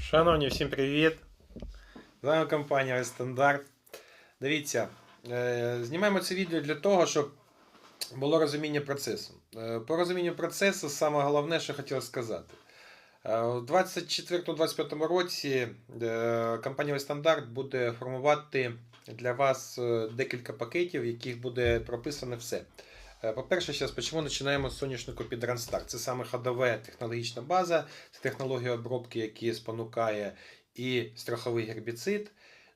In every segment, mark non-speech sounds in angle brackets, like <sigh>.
Шановні, всім привіт! З вами компанія Стандарт. Дивіться, е, знімаємо це відео для того, щоб було розуміння процесу. Е, По розумінню процесу, саме головне, що хотів сказати. Е, У 24-25 році компанія Стандарт буде формувати для вас декілька пакетів, в яких буде прописано все. Е, По-перше, зараз почнемо починаємо з соняшнику під Randstart. Це саме ходова технологічна база, це технологія обробки, яка спонукає і страховий гербіцид.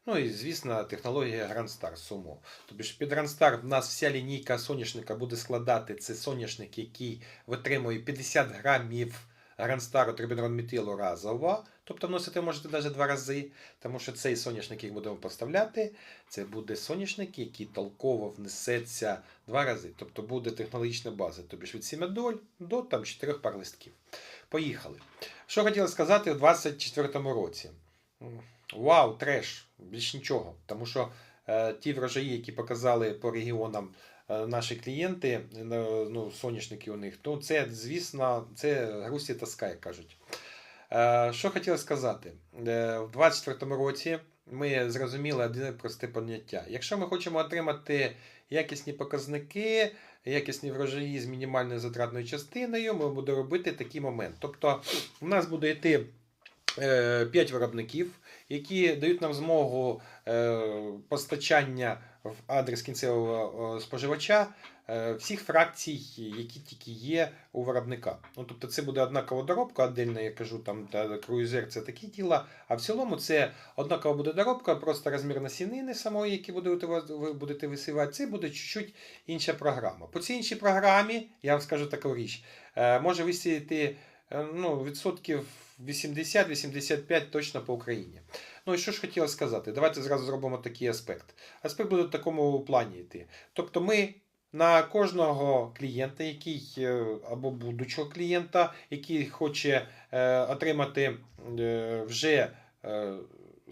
Ну і, звісно, технологія Grandstar Sumo. Тобто під Grandstar в нас вся лінійка соняшника буде складати це соняшник, який витримує 50 грамів Гранстару трибідронметилу разово. Тобто вносити можете навіть два рази, тому що цей соняшник, який будемо поставляти, це буде соняшник, який толково внесеться два рази. Тобто буде технологічна база, тобі ж від 7 доль до там, 4 пар листків. Поїхали. Що хотіла сказати у 2024 році? Вау, треш, більш нічого. Тому що е, ті врожаї, які показали по регіонам е, наші клієнти, е, ну, соняшники у них, то це, звісно, це грусті тоска, як кажуть. Е, Що хотіла сказати? Е, В 2024 році ми зрозуміли одне просте поняття. Якщо ми хочемо отримати якісні показники, якісні врожаї з мінімальною затратною частиною, ми будемо робити такий момент. Тобто, у нас буде йти 5 виробників, які дають нам змогу е, постачання в адрес кінцевого споживача е, всіх фракцій, які тільки є у виробника. Ну, тобто це буде однакова доробка, отдельно я кажу, там та круїзер це такі тіла, а в цілому це однакова буде доробка, просто розмір насінини самої, які будете, ви будете висівати, це буде чуть-чуть інша програма. По цій іншій програмі, я вам скажу таку річ, е, може висіяти е, ну, відсотків 80-85 точно по Україні. Ну і що ж хотіла сказати? Давайте зразу зробимо такий аспект. Аспект буде в такому плані йти. Тобто ми на кожного клієнта, який е, або будучого клієнта, який хоче е, отримати е, вже е,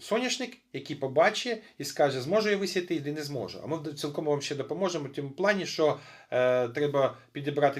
соняшник, який побачить і скаже, зможу я висіти і не зможу. А ми цілком вам ще допоможемо в тому плані, що е, треба підібрати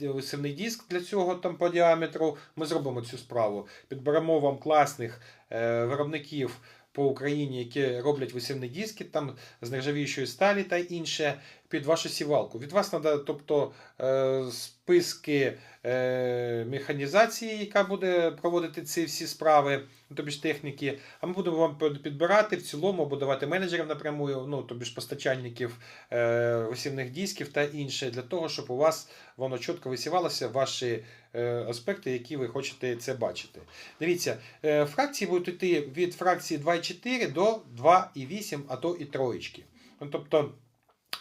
висівний, диск для цього там по діаметру. Ми зробимо цю справу. Підберемо вам класних е, виробників по Україні, які роблять висівні диски там з нержавіючої сталі та інше під вашу сівалку. Від вас треба, тобто е, списки е, механізації, яка буде проводити ці всі справи, ну, тобі ж техніки. А ми будемо вам підбирати в цілому або давати менеджерам напрямую, ну тобі ж постачальників е, висівних дисків та інше, для того, щоб у вас воно чітко висівалося, ваші аспекти, які ви хочете це бачити. Дивіться, фракції будуть йти від фракції 2,4 до 2,8, а то і троєчки. Ну, тобто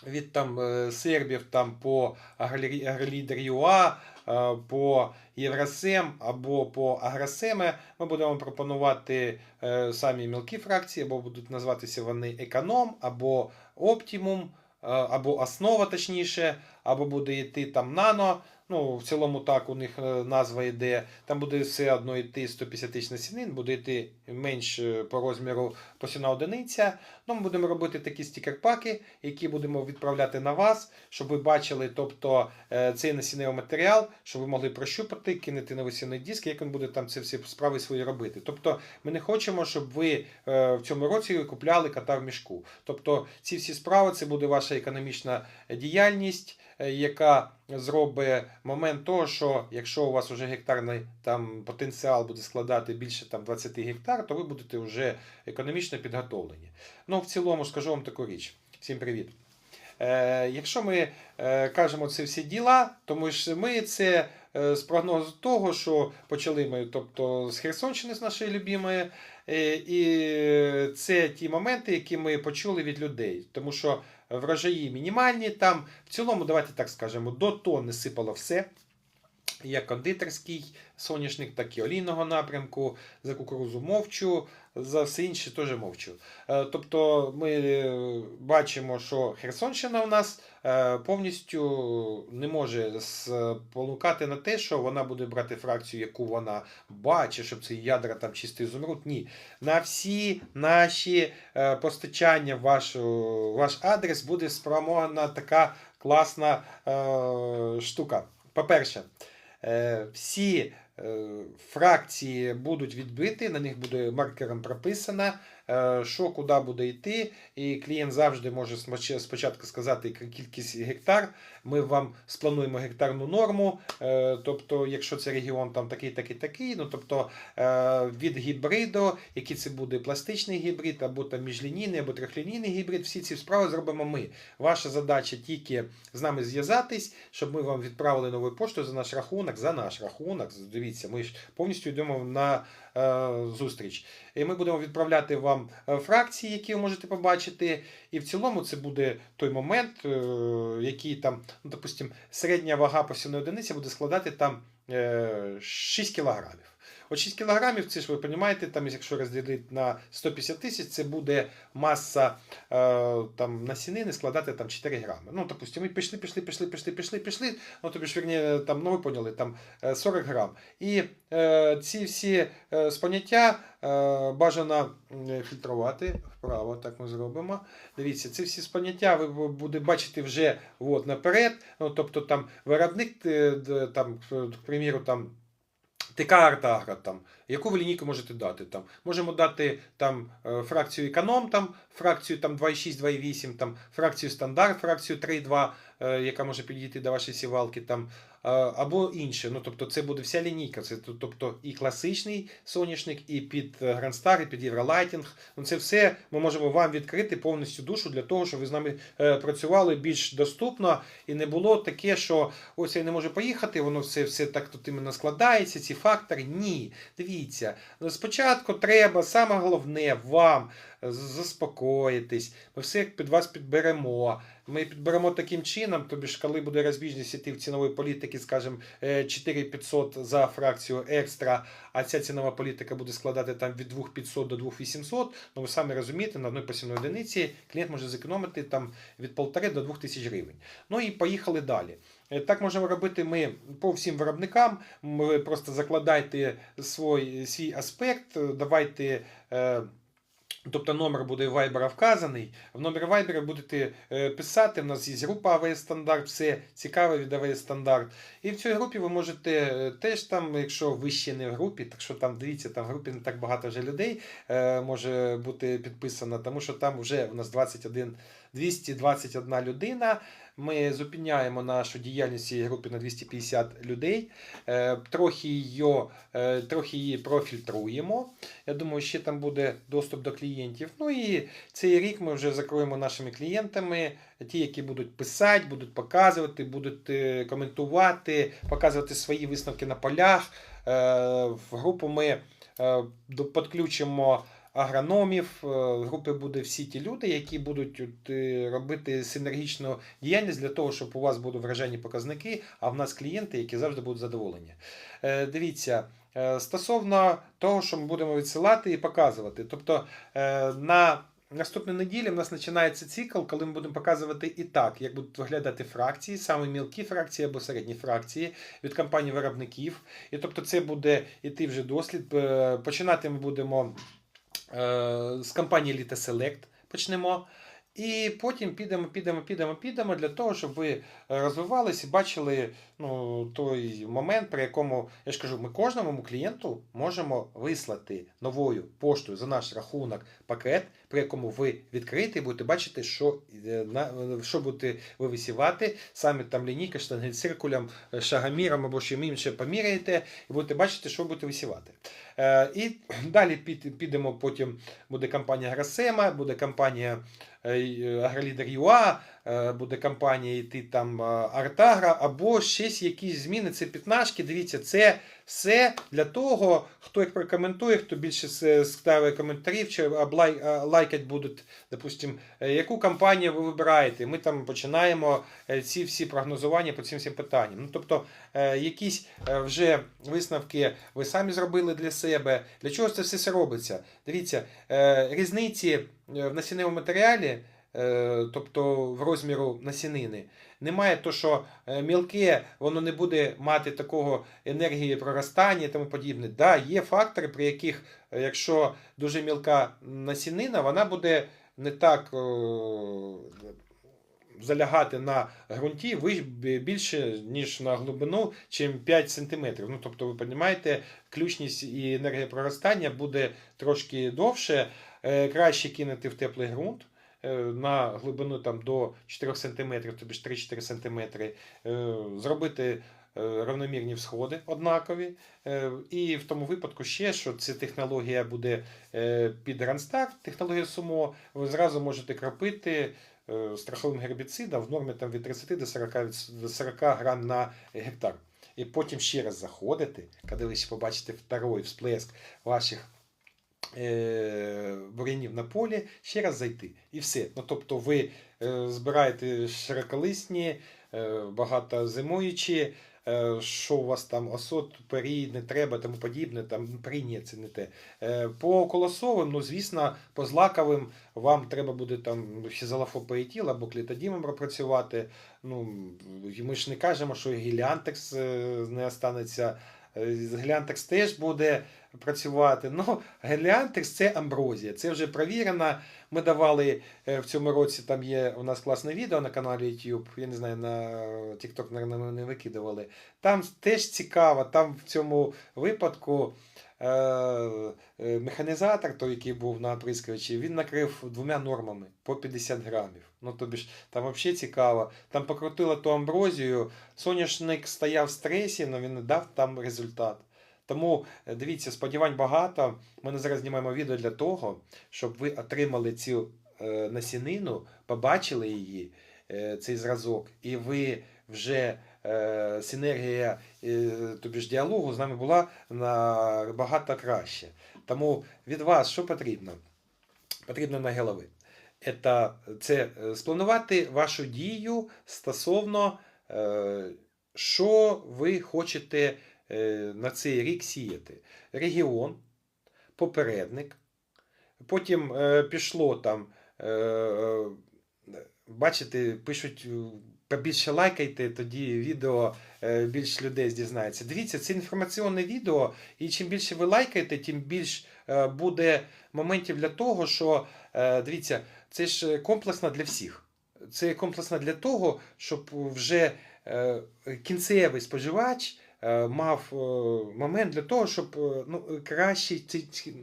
від там е, сербів там по Агролі- ЮА, е, по Євросем або по Агросеме ми будемо пропонувати е, самі мілкі фракції, або будуть назватися вони економ, або оптимум, або основа, точніше, або буде йти там нано. Ну, в цілому так у них е, назва йде. Там буде все одно йти 150 тисяч насінин, буде йти менш е, по розміру посівна одиниця. Ну, ми будемо робити такі стікер-паки, які будемо відправляти на вас, щоб ви бачили, тобто е, цей насінневий матеріал, щоб ви могли прощупати, кинути на висівний диск, як він буде там ці всі справи свої робити. Тобто ми не хочемо, щоб ви в цьому році купляли кота в мішку. Тобто ці всі справи це буде ваша економічна діяльність, яка зробить момент того, що якщо у вас вже гектарний там потенціал буде складати більше там 20 гектар, то ви будете вже економічно підготовлені. Ну, в цілому скажу вам таку річ. Всім привіт. Е, якщо ми е, кажемо це всі діла, тому що ми це е, з прогнозу того, що почали ми, тобто з Херсонщини, з нашої любимої, і це ті моменти, які ми почули від людей. Тому що врожаї мінімальні, там в цілому, давайте так скажемо, до тонни сипало все. Як кондитерський соняшник, так і олійного напрямку. За кукурузу мовчу, за все інше теж мовчу. Е, Тобто ми е, бачимо, що Херсонщина у нас е, повністю не може спонукати на те, що вона буде брати фракцію, яку вона бачить, щоб це ядра там чистий зумруд. Ні. На всі наші постачання ваш, ваш адрес буде спрямована така класна е, штука. По-перше, всі е, фракції будуть відбиті, на них буде маркером прописано, е, що куди буде йти. І клієнт завжди може спочатку сказати кількість гектар. Ми вам сплануємо гектарну норму. е, Тобто, якщо це регіон там такий, такий, такий, ну тобто е, від гібриду, який це буде пластичний гібрид, або там міжлінійний, або трьохлінійний гібрид, всі ці справи зробимо ми. Ваша задача тільки з нами зв'язатись, щоб ми вам відправили нову пошту за наш рахунок, за наш рахунок. Дивіться, ми ж повністю йдемо на е, зустріч. І ми будемо відправляти вам е, фракції, які ви можете побачити. І в цілому це буде той момент, е, який там, ну, допустим, середня вага посівної одиниці буде складати там е, 6 кілограмів. От 6 кілограмів, це ж ви розумієте, там, якщо розділити на 150 тисяч, це буде маса е, там, насінини складати там 4 грами. Ну, допустимо, ми пішли, пішли, пішли, пішли, пішли, пішли, ну тобі ж верні, там, ну ви поняли, там е, 40 грам. І е, ці всі е, споняття е, бажано фільтрувати вправо, так ми зробимо. Дивіться, ці всі споняття ви бу- будете бачити вже от, наперед. Ну, тобто там виробник, е, там, к приміру, там. ТК Артагра, там, яку ви лінійку можете дати? Там, можемо дати там, е, фракцію економ, там, фракцію там, 2,6, 2,8, там, фракцію стандарт, фракцію 3,2, е, яка може підійти до вашої сівалки, там, е, або інше. Ну, тобто це буде вся лінійка. Це, тобто і класичний соняшник, і під е, Grand Star, і під Євролайтінг. Ну, це все ми можемо вам відкрити повністю душу для того, щоб ви з нами е, працювали більш доступно і не було таке, що ось я не можу поїхати, воно все, все так тут іменно складається, ці фактори. Ні. Дивіться, ну, спочатку треба, саме головне, вам заспокоїтись. Ми все під вас підберемо. Ми підберемо таким чином, тобі ж коли буде розбіжність іти в цінової політики, скажімо, е, 4500 за фракцію екстра, а ця цінова політика буде складати там від 2500 до 2800, ну ви самі розумієте, на одній посівній одиниці клієнт може зекономити там від 1,5 до 2000 гривень. Ну і поїхали далі. Е, Так можемо робити ми по всім виробникам. Ви просто закладайте свій, свій аспект, е, давайте. Е, Тобто номер буде в Viber вказаний. В номер Viber будете е, писати. У нас є група АВС стандарт, все цікаве від АВС стандарт. І в цій групі ви можете е, теж там, якщо ви ще не в групі, так що там дивіться, там в групі не так багато вже людей е, може бути підписано, тому що там вже у нас 21, 221 людина. Ми зупиняємо нашу діяльність цієї групи на 250 людей. Е, Трохи її, е, трохи її профільтруємо. Я думаю, ще там буде доступ до клієнтів. Ну і цей рік ми вже закроємо нашими клієнтами, ті, які будуть писати, будуть показувати, будуть е, коментувати, показувати свої висновки на полях. В групу ми підключимо агрономів. е, В групі буде всі ті люди, які будуть е, робити синергічну діяльність для того, щоб у вас були вражені показники, а в нас клієнти, які завжди будуть задоволені. Е, Дивіться. Стосовно того, що ми будемо відсилати і показувати. Тобто на наступній неділі в нас починається цикл, коли ми будемо показувати і так, як будуть виглядати фракції, саме мілкі фракції або середні фракції від компаній виробників. І тобто це буде іти вже дослід. Починати ми будемо з компанії Elite Select почнемо. І потім підемо, підемо, підемо, підемо для того, щоб ви розвивалися і бачили ну, той момент, при якому я ж кажу, ми кожному клієнту можемо вислати новою поштою за наш рахунок пакет, при якому ви відкриєте і будете бачити, що, е, на, що будете ви висівати, саме там лінійка, штангельциркулем, е, шагоміром або чим інше поміряєте, і будете бачити, що будете висівати. Е, і <clears throat> далі під, підемо, потім буде компанія Грасема, буде компанія е, Агролідер ЮА, е, буде компанія йти там е, Артагра, або щось якісь зміни. Це п'ятнашки. Дивіться, це все для того, хто їх прокоментує, хто більше ставить коментарів, чи лайкать будуть, допустим, е, яку компанію ви вибираєте. Ми там починаємо е, ці всі прогнозування по цим всім питанням. Ну, тобто, е, якісь вже висновки ви самі зробили для себе. Для чого це все робиться? Дивіться, різниці в насінневому матеріалі, тобто в розміру насінини, немає то, що е, мілке воно не буде мати такого енергії проростання і тому подібне. Да, є фактори, при яких, е, якщо дуже мілка насінина, вона буде не так. е, залягати на ґрунті більше, ніж на глибину, чим 5 см. Ну, тобто, ви розумієте, ключність і енергія проростання буде трошки довше. Е, Краще кинути в теплий ґрунт. Е, На глибину там, до 4 см, тобі ж 3-4 см, е, зробити е, равномірні всходи однакові. І в тому випадку ще, що ця технологія буде під Ранстар, технологія СУМО, ви зразу можете кропити страховим гербіцидом в нормі там, від 30 до 40, до 40 грам на гектар. І потім ще раз заходите, коли ви ще побачите второй всплеск ваших бур'янів на полі, ще раз зайти. І все. Ну, тобто ви е, збираєте широколисні, е, багатозимуючі, е, що у вас там осот, пері, не треба, тому подібне, там пері ні, це не те. Е, По колосовим, ну звісно, по злаковим вам треба буде там фізалофопоетіл або клітодімом пропрацювати. Ну, ми ж не кажемо, що гіліантекс е, не останеться. Е, Геліантекс теж буде працювати. Ну, Геліантекс це амброзія. Це вже провірено. Ми давали е, в цьому році, там є у нас класне відео на каналі YouTube. Я не знаю, на TikTok, наверное, ми не викидували. Там теж цікаво, там в цьому випадку. е, е, Механізатор, той, який був на оприскувачі, він накрив двома нормами по 50 грамів. Ну, тобі ж там взагалі цікаво. Там покрутило ту амброзію, соняшник стояв в стресі, але він не дав там результат. Тому е, дивіться, сподівань багато. Ми зараз знімаємо відео для того, щоб ви отримали цю е, насінину, побачили її, е, цей зразок, і ви вже синергія тобі ж діалогу з нами була набагато краще. Тому від вас що потрібно? Потрібно на голови. Це, це спланувати вашу дію стосовно, що ви хочете на цей рік сіяти. Регіон, попередник. Потім е, пішло там. Е, е, бачите, пишуть. е, Побільше лайкайте, тоді відео е, більше людей дізнається. Дивіться, це інформаційне відео, і чим більше ви лайкаєте, тим більш е, буде моментів для того, що е, дивіться, це ж комплексно для всіх. Це комплексно для того, щоб вже е, кінцевий споживач е, мав е, момент для того, щоб е, ну, краще,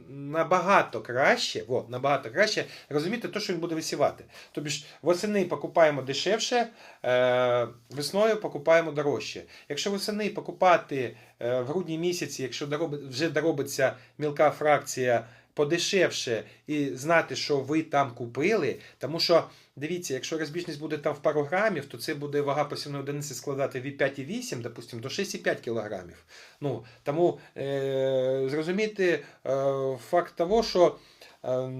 набагато краще, во, набагато краще розуміти те, що він буде висівати. Тобі ж восени покупаємо дешевше, е, весною покупаємо дорожче. Якщо восени покупати е, в грудні місяці, якщо вже доробиться мілка фракція подешевше і знати, що ви там купили, тому що дивіться, якщо розбіжність буде там в пару грамів, то це буде вага посівної одиниці складати від 5,8, допустимо, до 6,5 кілограмів. Ну, тому е, зрозуміти е, факт того, що е,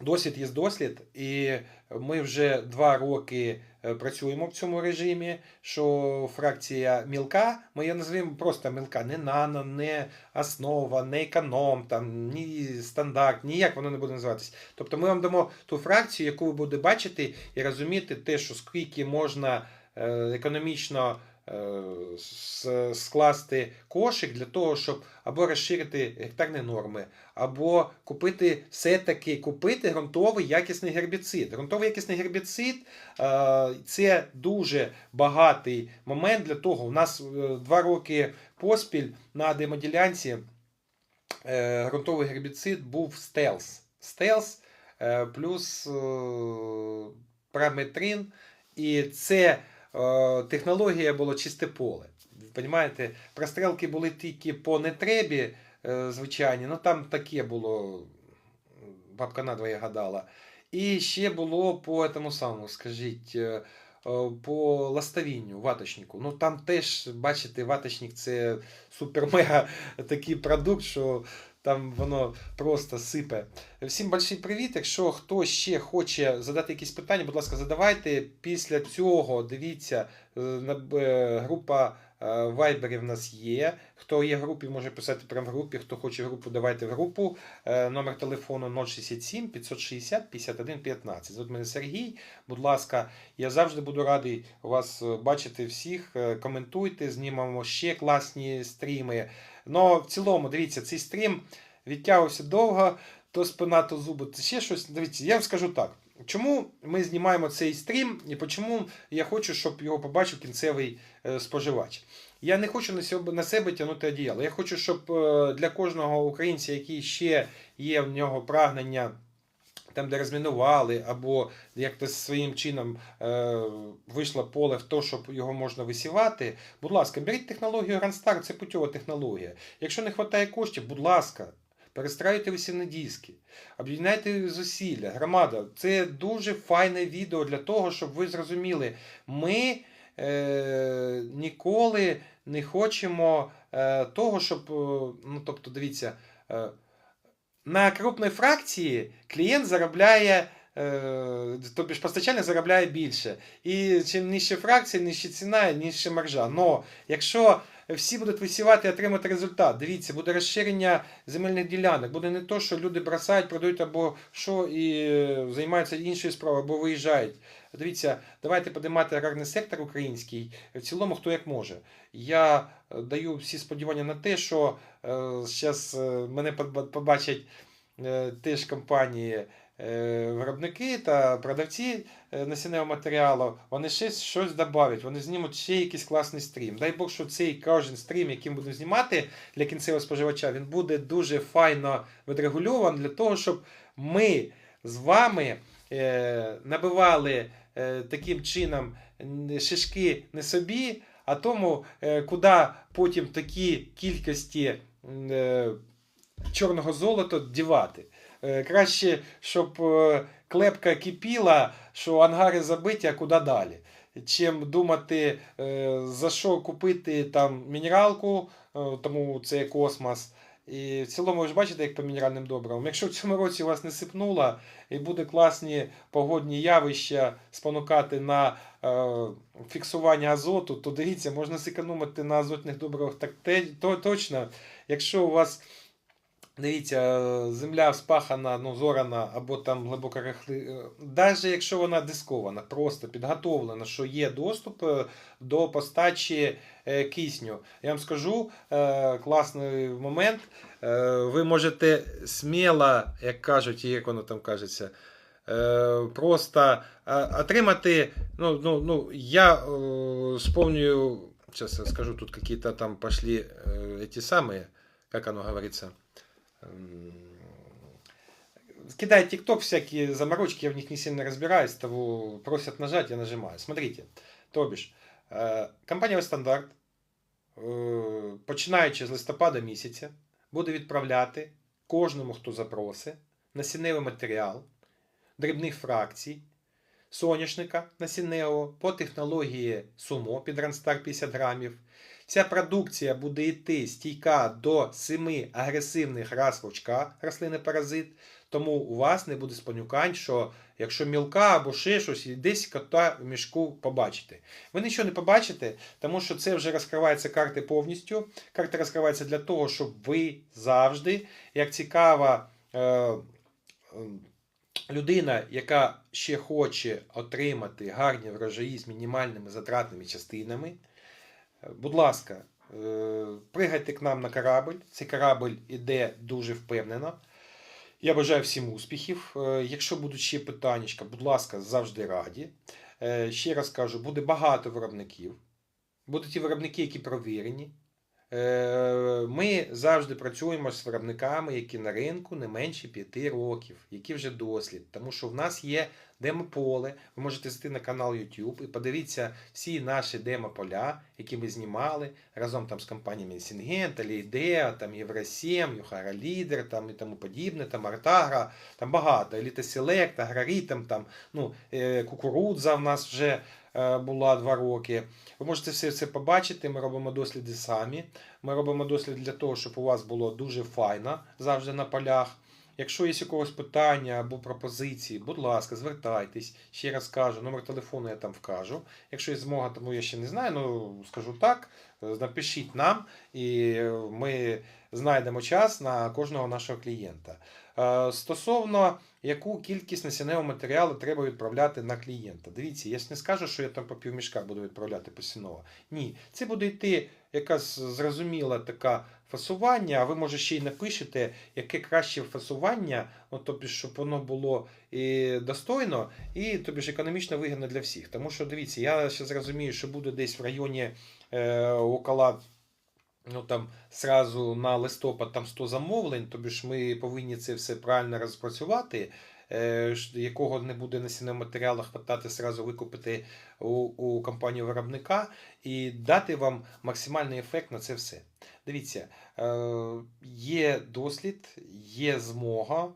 досвід є дослід, і ми вже два роки працюємо в цьому режимі, що фракція мілка, ми її називаємо просто мілка, не нано, не основа, не економ, там, ні стандарт, ніяк воно не буде називатися. Тобто ми вам дамо ту фракцію, яку ви будете бачити і розуміти те, що скільки можна е, економічно е, скласти кошик для того, щоб або розширити гектарні норми, або купити все-таки купити ґрунтовий якісний гербіцид. Ґрунтовий якісний гербіцид е, це дуже багатий момент для того. У нас е, два роки поспіль на демоділянці е, ґрунтовий гербіцид був стелс. Стелс е, плюс е, параметрин. І це е, технологія була чисте поле. Понимаєте, прострілки були тільки по нетребі, е, звичайні, ну там таке було, бабка надвоє гадала. І ще було по тому самому, скажіть, е, е, по ластовінню, ваточнику. Ну там теж, бачите, ваточник це супер-мега такий продукт, що там воно просто сипе. Всім больший привіт. Якщо хто ще хоче задати якісь питання, будь ласка, задавайте. Після цього дивіться, е, на- е, група е, Viber в нас є. Хто є в групі, може писати прямо в групі. Хто хоче в групу, давайте в групу. Е, Номер телефону 067 560 51 15. Звуть мене Сергій. Будь ласка, я завжди буду радий вас е, бачити всіх. Коментуйте, знімемо ще класні стріми. Ну, в цілому, дивіться, цей стрім відтягувався довго, то спина, то зуби, то ще щось. Дивіться, я вам скажу так. Чому ми знімаємо цей стрім і чому я хочу, щоб його побачив кінцевий е, споживач? Я не хочу на себе, тягнути одіяло. Я хочу, щоб е, для кожного українця, який ще є в нього прагнення. Там, де розмінували, або як-то своїм чином е, вийшло поле в те, щоб його можна висівати. Будь ласка, беріть технологію Гранстар, це путьова технологія. Якщо не вистачає коштів, будь ласка, перестраюйте висівні диски, об'єднайте зусилля, громада. Це дуже файне відео для того, щоб ви зрозуміли, ми е, ніколи не хочемо е, того, щоб, е, ну тобто, дивіться. Е, на крупній фракції клієнт заробляє, е, тобто постачальник заробляє більше. І чим нижче фракція, нижче ціна, нижче маржа. Но якщо всі будуть висівати і отримати результат, дивіться, буде розширення земельних ділянок, буде не то, що люди бросають, продають або що і е, займаються іншою справою, або виїжджають. Дивіться, давайте подимати аграрний сектор український, в цілому хто як може. Я е, даю всі сподівання на те, що зараз мене побачать е, теж компанії. Е, Виробники та продавці е, насінневого матеріалу, вони ще щось додають, вони знімуть ще якийсь класний стрім. Дай Бог, що цей кожен стрім, який будемо знімати для кінцевого споживача, він буде дуже файно відрегульований для того, щоб ми з вами е, набивали таким чином шишки не собі, а тому, куди потім такі кількості чорного золота дівати. Е, Краще, щоб е, клепка кипіла, що ангари забиті, а куди далі. Чим думати, е, за що купити там мінералку, тому це космос. І в цілому ви ж бачите, як по мінеральним добривам. Якщо в цьому році у вас не сипнуло і буде класні погодні явища спонукати на фіксування азоту, то дивіться, можна зекономити на азотних добривах так точно. Якщо у вас Дивіться, е, земля вспахана, ну, зорана або там глибоко рихли. Навіть якщо вона дискована, просто підготовлена, що є доступ е, до постачі е, кисню. Я вам скажу е, класний момент. Е, Ви можете сміло, як кажуть, і як воно там кажеться, е, просто е, отримати. Ну, ну, ну, я е, вспомню, сейчас я скажу, тут какие-то там пошли э, эти самые, как оно говорится, М, кидает ТикТок всякие заморочки, я в них не сильно разбираюсь, того просят нажать, я нажимаю. Смотрите, то бишь, е, компанія Стандарт, е, починаючи з листопада місяця, буде відправляти кожному, хто запросить, насінневий матеріал дрібних фракцій, соняшника насінневого по технології Сумо під Ранстар 50 грамів. Ця продукція буде йти стійка до 7 агресивних рас вовчка, рослини паразит. Тому у вас не буде спонюкань, що якщо мілка або ще щось, десь кота в мішку побачите. Ви нічого не побачите, тому що це вже розкриваються карти повністю. Карти розкриваються для того, щоб ви завжди, як цікава е, людина, яка ще хоче отримати гарні врожаї з мінімальними затратними частинами, е, будь ласка, е, пригайте к нам на корабль. Цей корабль іде дуже впевнено. Я бажаю всім успіхів. Е, Якщо будуть ще питання, будь ласка, завжди раді. Ще раз кажу, буде багато виробників. Будуть ті виробники, які провірені. Е, Ми завжди працюємо з виробниками, які на ринку не менше 5 років, які вже дослід. Тому що в нас є демо-поле. Ви можете зайти на канал YouTube і подивіться всі наші демо-поля, які ми знімали разом там з компаніями Сінгента, Лейдеа, там Євросім, Юхара Лідер там і тому подібне, там Артагра, там багато, Еліта Селект, Аграрітм, там, ну, е, кукурудза в нас вже була два роки. Ви можете все це побачити. Ми робимо досліди самі. Ми робимо дослід для того, щоб у вас було дуже файно завжди на полях. Якщо є когось питання або пропозиції, будь ласка, звертайтесь. Ще раз кажу, номер телефону я там вкажу. Якщо є змога, тому я ще не знаю, ну скажу так. е, Напишіть нам, і ми знайдемо час на кожного нашого клієнта. Е, Стосовно яку кількість насінневого матеріалу треба відправляти на клієнта. Дивіться, я ж не скажу, що я там по півмішка буду відправляти посінного. Ні, це буде йти якась зрозуміла така фасування, а ви може ще й напишете, яке краще фасування, ну, тобто, щоб воно було і достойно, і тобі ж економічно вигідно для всіх. Тому що дивіться, я ще зрозумію, що буде десь в районі е, около ну там сразу на листопад там 100 замовлень, тобі ж ми повинні це все правильно розпрацювати. е, Якого не буде на матеріалу хватати, сразу викупити у, у компанію виробника і дати вам максимальний ефект на це все. Дивіться, е, є дослід, є змога,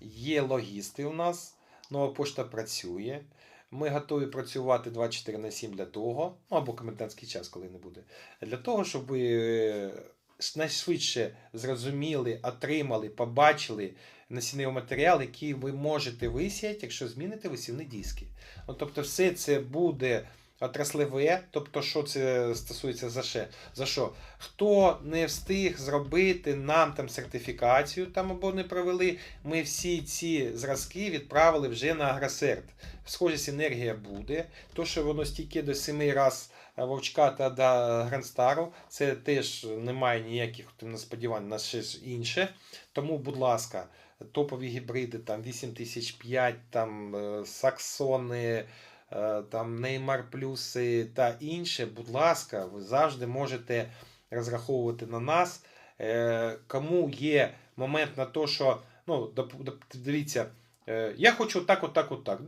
є логісти у нас, нова пошта працює. Ми готові працювати 24 на 7 для того, ну або комендантський час, коли не буде, для того, щоб е, найшвидше зрозуміли, отримали, побачили насінний матеріал, який ви можете висіяти, якщо зміните висівні диски. Ну, тобто, все це буде отраслеве, тобто, що це стосується за що? За що? Хто не встиг зробити нам там сертифікацію там або не провели, ми всі ці зразки відправили вже на Агросерт. Схожа синергія буде. То, що воно стільки до 7 раз вовчка та до Грандстару, це теж немає ніяких там, сподівань на щось інше. Тому, будь ласка, топові гібриди, там 8005, там е, Саксони, е, там Неймар Плюси та інше, будь ласка, ви завжди можете розраховувати на нас. Е, Кому є момент на те, що ну, дивіться. Е, Я хочу так, отак, отак.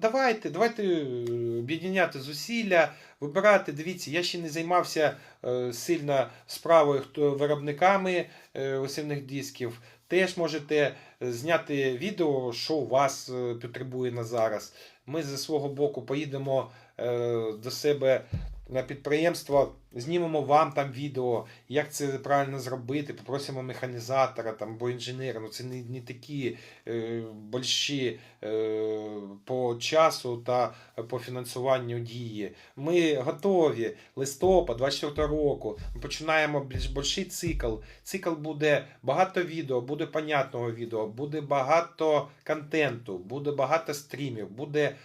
Давайте, давайте е, об'єднати зусилля, вибирати. Дивіться, я ще не займався е, сильно справою хто виробниками е, осівних дисків. Теж можете е, зняти відео, що у вас е, потребує на зараз. Ми зі свого боку поїдемо е, до себе на підприємство, знімемо вам там відео, як це правильно зробити, попросимо механізатора там, або інженера. Ну, це не, не такі е, больші е, по часу та по фінансуванню дії. Ми готові. Листопад 24 року. Ми починаємо більш больший цикл. Цикл буде багато відео, буде понятного відео, буде багато контенту, буде багато стрімів, буде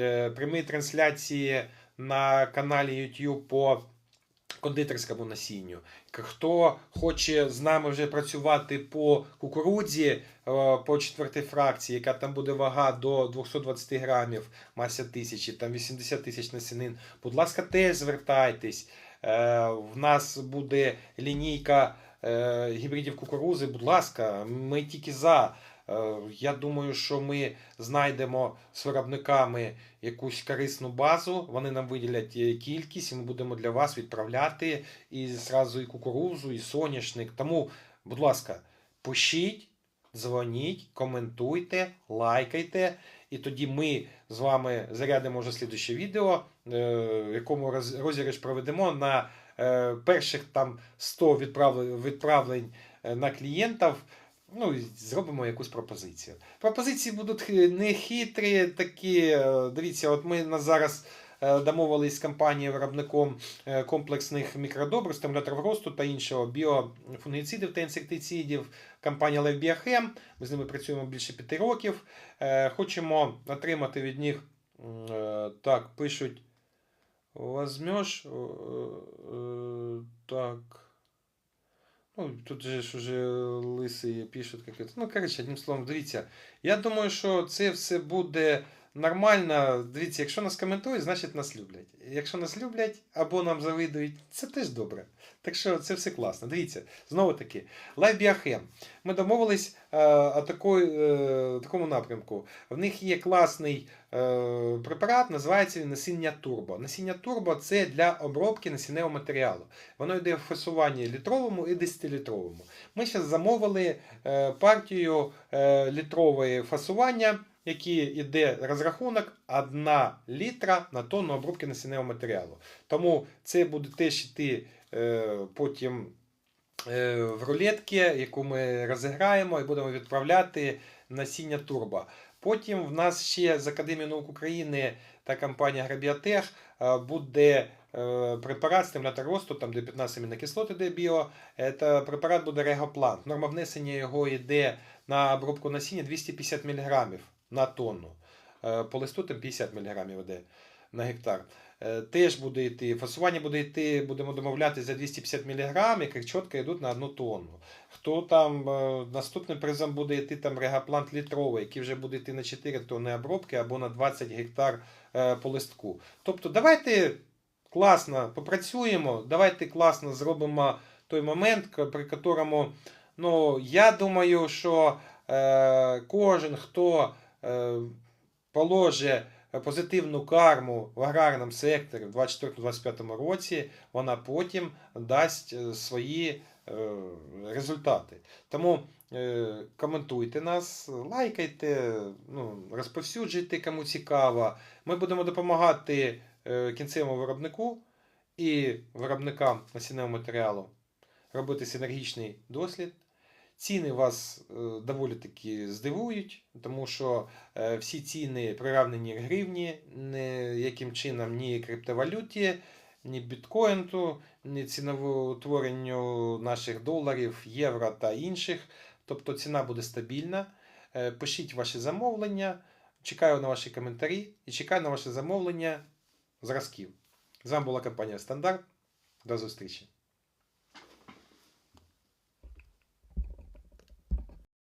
е, прямі трансляції на каналі YouTube по кондитерському насінню. Хто хоче з нами вже працювати по кукурудзі, е, по четвертій фракції, яка там буде вага до 220 грамів, маса тисячі, там 80 тисяч насінин, будь ласка, теж звертайтесь. Е, В нас буде лінійка е, гібридів кукурузи. Будь ласка, ми тільки за. Е, Я думаю, що ми знайдемо з виробниками якусь корисну базу. Вони нам виділять е, кількість, і ми будемо для вас відправляти і зразу і кукурузу, і соняшник. Тому, будь ласка, пишіть, дзвоніть, коментуйте, лайкайте. І тоді ми з вами зарядимо вже слідуще відео, е, в якому роз- розіграш проведемо на перших там 100 відправлень, на клієнтів. Ну, зробимо якусь пропозицію. Пропозиції будуть хи- не хитрі, такі. е, Дивіться, от ми на зараз е, домовились з компанією виробником е, комплексних мікродобрив, стимуляторів росту та іншого біофунгіцидів та інсектицидів. Компанія Lev Ми з ними працюємо більше п'яти років. Хочемо отримати від них так, пишуть. Возьмеш. Так. Ну, тут же ж уже лисий пишуть як. Ну, коротше, одним словом, дивіться. Я думаю, що це все буде нормально. Дивіться, якщо нас коментують, значить нас люблять. Якщо нас люблять або нам завидують, це теж добре. Так що це все класно. Дивіться, знову таки, Live Biochem. Ми домовились е, о е, такому напрямку. В них є класний е, препарат, називається насіння турбо. Насіння турбо це для обробки насінневого матеріалу. Воно йде в фасуванні літровому і 10-літровому. Ми зараз замовили партію літрової фасування, які йде розрахунок 1 літра на тонну обробки насінневого матеріалу. Тому це буде теж йти е, потім е, в рулетки, яку ми розіграємо і будемо відправляти насіння турбо. Потім в нас ще з Академії наук України та компанія Грабіотех е, буде препарат стимулятор росту, там де 15 амінокислот іде біо. Це препарат буде Регоплант. Норма внесення його йде на обробку насіння 250 мг на тонну. Е, По листу там 50 мг йде на гектар. Е, Теж буде йти, фасування буде йти, будемо домовлятися за 250 мг, як чітко йдуть на одну тонну. Хто там е, наступним призом буде йти там регаплант літровий, який вже буде йти на 4 тонни обробки або на 20 гектар по листку. Тобто давайте класно попрацюємо, давайте класно зробимо той момент, при якому ну, я думаю, що е, кожен, хто е, положить позитивну карму в аграрному секторі в 2024-2025 році, вона потім дасть е, свої е, результати. Тому коментуйте нас, лайкайте, ну, розповсюджуйте, кому цікаво. Ми будемо допомагати кінцевому виробнику і виробникам насінневого матеріалу робити синергічний дослід. Ціни вас е, доволі таки здивують, тому що е, всі ціни приравнені гривні, ніяким чином ні криптовалюті, ні біткоїнту, ні ціноутворенню наших доларів, євро та інших. Тобто ціна буде стабільна. Е, Пишіть ваші замовлення, чекаю на ваші коментарі і чекаю на ваше замовлення зразків. З вами була компанія Стандарт. До зустрічі!